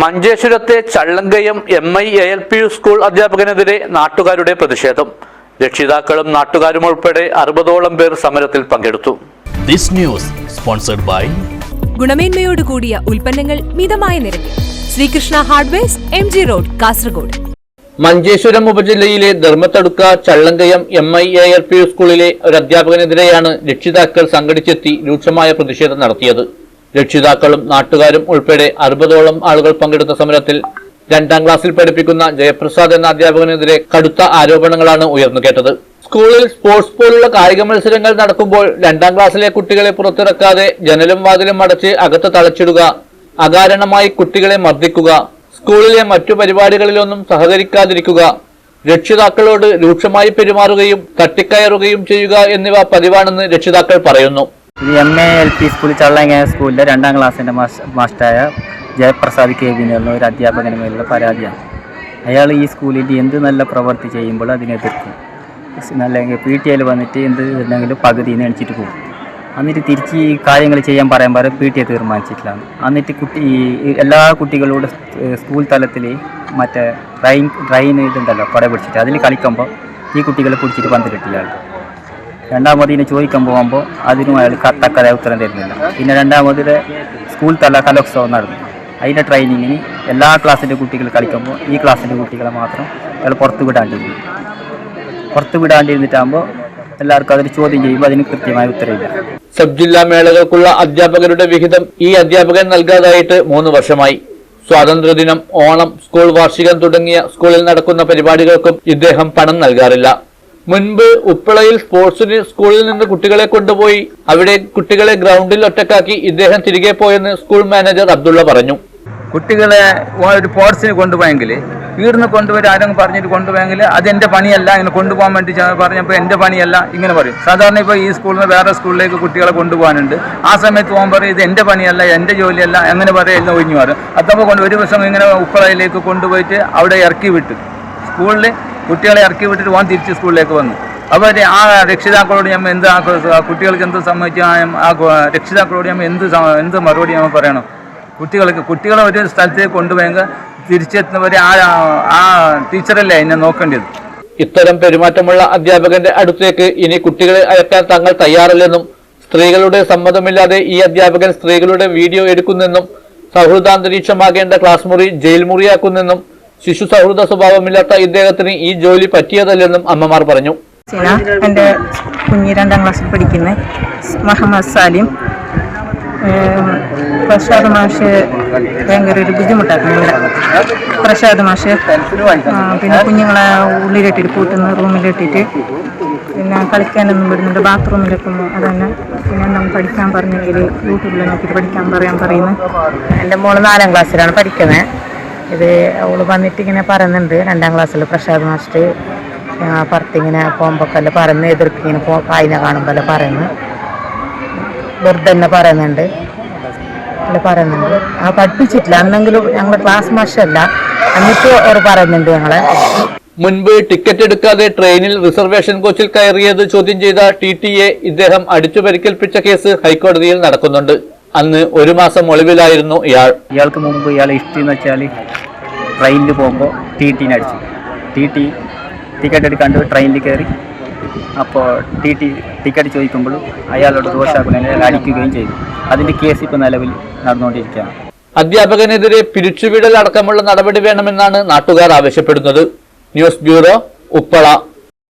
മഞ്ചേശ്വരത്തെ Challankayam M I A L P U school അധ്യാപകനെതിരെ നാട്ടുകാരുടെ പ്രതിഷേധം. രക്ഷിതാക്കളും നാട്ടുകാരും ഉൾപ്പെടെ അറുപതോളം പേർ സമരത്തിൽ പങ്കെടുത്തു. This news sponsored by ഗുണമേന്മയോട് കൂടിയ ഉൽപ്പന്നങ്ങൾ മിതമായ നിരക്കിൽ. Sreekrishna hardwares M G road Kasaragod. Manjeshwaram ഉപജില്ലയിലെ Dharmathadukka Challankayam M I A L P U സ്കൂളിലെ ഒരു അധ്യാപകനെതിരെയാണ് രക്ഷിതാക്കൾ സംഘടിച്ചെത്തി രൂക്ഷമായ പ്രതിഷേധം നടത്തിയത്. രക്ഷിതാക്കളും നാട്ടുകാരും ഉൾപ്പെടെ അറുപതോളം ആളുകൾ പങ്കെടുത്ത സമരത്തിൽ രണ്ടാം ക്ലാസ്സിൽ പഠിപ്പിക്കുന്ന ജയപ്രസാദ് എന്ന അധ്യാപകനെതിരെ കടുത്ത ആരോപണങ്ങളാണ് ഉയർന്നു കേട്ടത്. സ്കൂളിൽ സ്പോർട്സ് പോലുള്ള കായിക മത്സരങ്ങൾ നടക്കുമ്പോൾ രണ്ടാം ക്ലാസ്സിലെ കുട്ടികളെ പുറത്തിറക്കാതെ ജനലും വാതിലും അടച്ച് അകത്ത് തളച്ചിടുക അകാരണമായി കുട്ടികളെ മർദ്ദിക്കുക സ്കൂളിലെ മറ്റു പരിപാടികളിലൊന്നും സഹകരിക്കാതിരിക്കുക രക്ഷിതാക്കളോട് രൂക്ഷമായി പെരുമാറുകയും തട്ടിക്കയറുകയും ചെയ്യുക എന്നിവ പതിവാണെന്ന് രക്ഷിതാക്കൾ പറയുന്നു. ഇത് എം എ എൽ പി സ്കൂളിൽ ചള്ളങ്ങ സ്കൂളിലെ രണ്ടാം ക്ലാസ്സിന്റെ മാസ്റ്ററായ ജയപ്രസാദ് കെ വി എന്നുള്ള ഒരു അധ്യാപകന് മേലുള്ള പരാതിയാണ്. അയാൾ ഈ സ്കൂളിൽ എന്ത് നല്ല പ്രവൃത്തി ചെയ്യുമ്പോൾ അതിനെ എതിർക്കും. നല്ല പി ടി എയിൽ വന്നിട്ട് എന്ത് ഉണ്ടെങ്കിലും പകുതി എണിച്ചിട്ട് പോകും. എന്നിട്ട് തിരിച്ച് ഈ കാര്യങ്ങൾ ചെയ്യാൻ പറയാൻ പറയും പി ടി എ തീരുമാനിച്ചിട്ടില്ല. എന്നിട്ട് കുട്ടി എല്ലാ കുട്ടികളോട് സ്കൂൾ തലത്തിൽ മറ്റേ ഡ്രൈൻ ഡ്രൈൻ ഇതുണ്ടല്ലോ കുട പിടിച്ചിട്ട് അതിൽ കളിക്കുമ്പോൾ ഈ കുട്ടികളെ പിടിച്ചിട്ട് പന്ത് കിട്ടില്ല ആൾ രണ്ടാമത് ഇതിനെ ചോദിക്കാൻ പോകുമ്പോൾ അതിനും അയാൾ തക്കതായ ഉത്തരം തരുന്നില്ല. പിന്നെ രണ്ടാമത് സ്കൂൾ തല കലോത്സവം നടന്നു. അതിന്റെ ട്രെയിനിങ്ങിന് എല്ലാ ക്ലാസ്സിന്റെ കുട്ടികൾ കളിക്കുമ്പോൾ ഈ ക്ലാസ്സിന്റെ കുട്ടികളെ മാത്രം അയാൾ പുറത്ത് വിടാണ്ടിരുന്നു. പുറത്ത് വിടാണ്ടിരുന്നിട്ടാകുമ്പോൾ എല്ലാവർക്കും അതിന് ചോദ്യം ചെയ്യുമ്പോൾ അതിന് കൃത്യമായ ഉത്തരവില്ല. സബ് ജില്ലാ മേളകൾക്കുള്ള അധ്യാപകരുടെ വിഹിതം ഈ അധ്യാപകൻ നൽകാതായിട്ട് മൂന്ന് വർഷമായി. സ്വാതന്ത്ര്യദിനം ഓണം സ്കൂൾ വാർഷികം തുടങ്ങിയ സ്കൂളിൽ നടക്കുന്ന പരിപാടികൾക്കും ഇദ്ദേഹം പണം നൽകാറില്ല. മുൻപ് ഉപ്പളയിൽ സ്പോർട്സ് സ്കൂളിൽ നിന്ന് കുട്ടികളെ കൊണ്ടുപോയി അവിടെ കുട്ടികളെ ഗ്രൗണ്ടിൽ ഒറ്റക്കാക്കി ഇദ്ദേഹം തിരികെ പോയെന്ന് സ്കൂൾ മാനേജർ അബ്ദുള്ള പറഞ്ഞു. കുട്ടികളെ ഒരു സ്പോർട്സിന് കൊണ്ടുപോയെങ്കിൽ വീടിന് കൊണ്ടുപോയി ആരെങ്കിലും പറഞ്ഞിട്ട് കൊണ്ടുപോയെങ്കിൽ അത് എന്റെ പണിയല്ല ഇങ്ങനെ കൊണ്ടുപോകാൻ വേണ്ടി പറഞ്ഞപ്പോൾ എന്റെ പണിയല്ല ഇങ്ങനെ പറയും. സാധാരണ ഇപ്പോൾ ഈ സ്കൂളിൽ നിന്ന് വേറെ സ്കൂളിലേക്ക് കുട്ടികളെ കൊണ്ടുപോകാനുണ്ട്. ആ സമയത്ത് പോകാൻ പറയും ഇത് എന്റെ പണിയല്ല എന്റെ ജോലിയല്ല അങ്ങനെ പറയുന്ന ഒഴിഞ്ഞു മാറും. അതപ്പോൾ കൊണ്ട് ഒരു ദിവസം ഇങ്ങനെ ഉപ്പളയിലേക്ക് കൊണ്ടുപോയിട്ട് അവിടെ ഇറക്കി വിട്ടു. സ്കൂളിൽ കുട്ടികളെ ഇറക്കി വിട്ടിട്ട് പോകാൻ തിരിച്ച് സ്കൂളിലേക്ക് വന്നു. അപ്പോൾ ആ രക്ഷിതാക്കളോട് ഞമ്മ എന്ത് കുട്ടികൾക്ക് എന്ത് ആ ആ രക്ഷിതാക്കളോട് ഞമ്മ എന്ത് എന്ത് മറുപടി ഞമ്മ പറയണം? കുട്ടികൾക്ക് കുട്ടികളെ ഒരു സ്ഥലത്തേക്ക് കൊണ്ടുപോയെങ്കിൽ തിരിച്ചെത്തുന്നവരെ ആ ആ ടീച്ചറല്ലേ എന്നെ നോക്കേണ്ടത്? ഇത്തരം പെരുമാറ്റമുള്ള അധ്യാപകന്റെ അടുത്തേക്ക് ഇനി കുട്ടികളെ അയക്കാൻ തങ്ങൾ തയ്യാറല്ലെന്നും സ്ത്രീകളുടെ സമ്മതമില്ലാതെ ഈ അധ്യാപകൻ സ്ത്രീകളുടെ വീഡിയോ എടുക്കുന്നെന്നും സൗഹൃദാന്തരീക്ഷമാകേണ്ട ക്ലാസ് മുറി ജയിൽ മുറിയാക്കുന്നെന്നും ശിശു സൗഹൃദ സ്വഭാവമില്ലാത്ത ഇദ്ദേഹത്തിന് ഈ ജോലി പറ്റിയതല്ലെന്നും അമ്മമാർ പറഞ്ഞു. സീന എന്റെ കുഞ്ഞ് രണ്ടാം ക്ലാസ്സിൽ പഠിക്കുന്ന. മുഹമ്മദ് സാലിം. പ്രസാദ് മാഷ് ഭയങ്കര ഒരു ബുദ്ധിമുട്ടാക്കുന്നു ഇവിടെ. പ്രസാദ് മാഷ്. പിന്നെ കുഞ്ഞുങ്ങളെ ഉള്ളിലിട്ടിട്ട് പൂട്ടുന്ന റൂമിലിട്ടിട്ട് പിന്നെ കളിക്കാനൊന്നും വിടുന്നുണ്ട്. ബാത്റൂമിലൊക്കെ അതന്നെ. പിന്നെ നമ്മൾ പഠിക്കാൻ പറഞ്ഞെങ്കിൽ യൂട്യൂബിൽ നോക്കിയിട്ട് പഠിക്കാൻ പറയാൻ പറയുന്നത് എന്റെ മോൾ നാലാം ക്ലാസ്സിലാണ് പഠിക്കുന്നത് ഇത് അവൾ വന്നിട്ട് ഇങ്ങനെ പറയുന്നുണ്ട്. രണ്ടാം ക്ലാസ്സിൽ പ്രസാദ് മാസ്റ്റർ പുറത്തിങ്ങനെ പോകുമ്പോഴൊക്കെ പറയുന്നു എതിർക്ക് ഇങ്ങനെ പോ കായിനെ കാണുമ്പോൾ പറയുന്നു. വെറുതെ തന്നെ പറയുന്നുണ്ട്. അല്ല പറയുന്നുണ്ട്. ആ പഠിപ്പിച്ചിട്ടില്ല. അന്നെങ്കിലും ഞങ്ങൾ ക്ലാസ് മാഷല്ല. എന്നിട്ട് അവർ പറയുന്നുണ്ട് ഞങ്ങളെ. മുൻപ് ടിക്കറ്റ് എടുക്കാതെ ട്രെയിനിൽ റിസർവേഷൻ കോച്ചിൽ കയറിയത് ചോദ്യം ചെയ്ത ടി ടി എ ഇദ്ദേഹം അടിച്ചു പരിക്കേൽപ്പിച്ച കേസ് ഹൈക്കോടതിയിൽ നടക്കുന്നുണ്ട്. അന്ന് ഒരു മാസം ഒളിവിലായിരുന്നു ഇയാൾ. ഇയാൾക്ക് മുമ്പ് ഇയാൾ ഇഷ്ടം എന്ന് വെച്ചാൽ ട്രെയിനിൽ പോകുമ്പോൾ ടി ടീനെ അടിച്ചു. ടി ടി ടിക്കറ്റ് എടുക്കാണ്ട് ട്രെയിനിൽ കയറി അപ്പോൾ ടി ടി ടിക്കറ്റ് ചോദിക്കുമ്പോഴും അയാളോട് ദോഷാക്കുലനെ അടിക്കുകയും ചെയ്തു. അതിന്റെ കേസ് ഇപ്പോൾ നിലവിൽ നടന്നുകൊണ്ടിരിക്കുകയാണ്. അധ്യാപകനെതിരെ പിരിച്ചുവിടൽ അടക്കമുള്ള നടപടി വേണമെന്നാണ് നാട്ടുകാർ ആവശ്യപ്പെടുന്നത്. News bureau Uppala.